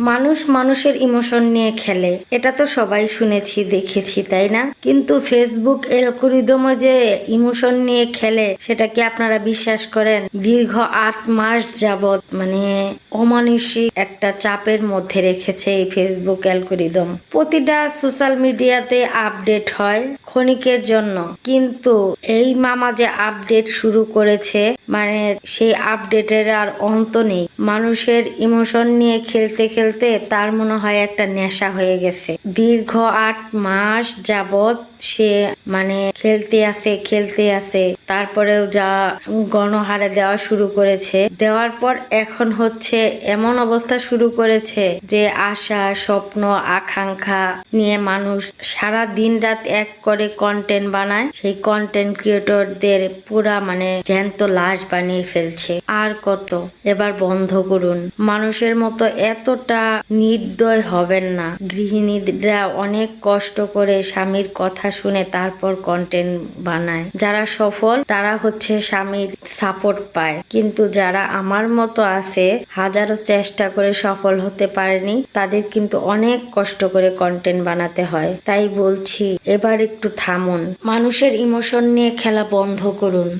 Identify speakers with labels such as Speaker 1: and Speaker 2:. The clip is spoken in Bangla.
Speaker 1: মানুষ মানুষের ইমোশন নিয়ে খেলে। এটা তো সবাই শুনেছি, দেখেছি, তাই না? কিন্তু ফেসবুক অ্যালগোরিদমে যে ইমোশন নিয়ে খেলে, সেটা কি আপনারা বিশ্বাস করেন? দীর্ঘ আট মাস যাবত মানে অমানুষিক একটা চাপের মধ্যে রেখেছে এই ফেসবুক অ্যালগোরিদম। প্রতিটা সোশ্যাল মিডিয়াতে আপডেট হয় ক্ষণিকের জন্য। কিন্তু এই মামা যে আপডেট শুরু করেছে মানে সেই আপডেটের আর অন্ত নেই। মানুষের ইমোশন নিয়ে খেলতে খেলতে তার মনে হয় একটা নেশা হয়ে গেছে। দীর্ঘ আট মাস যাবত সে মানে খেলতে আছে খেলতে আছে তারপরেও যা গণহারে দেওয়া শুরু করেছে। দেওয়ার পর এখন হচ্ছে এমন অবস্থা শুরু করেছে যে আশা, স্বপ্ন, আকাঙ্ক্ষা নিয়ে মানুষ সারা দিন রাত এক করে কন্টেন্ট বানায়। সেই কন্টেন্ট ক্রিয়েটরদের পুরা মানে জ্যান্ত লাশ বানিয়ে ফেলছে। আর কত? এবার বন্ধ করুন। মানুষের মতো এতটা নির্দয় হবেন না। গৃহিণীরা অনেক কষ্ট করে স্বামীর কথা শুনে তারপর কন্টেন্ট বানায়। যারা সফল, তারা হচ্ছে স্বামীর সাপোর্ট পায়। কিন্তু যারা আমার মতো আছে, হাজারো চেষ্টা করে সফল হতে পারেনি, তাদের কিন্তু অনেক কষ্ট করে কন্টেন্ট বানাতে হয়। তাই বলছি, এবার একটু থামুন। মানুষের ইমোশন নিয়ে খেলা বন্ধ করুন।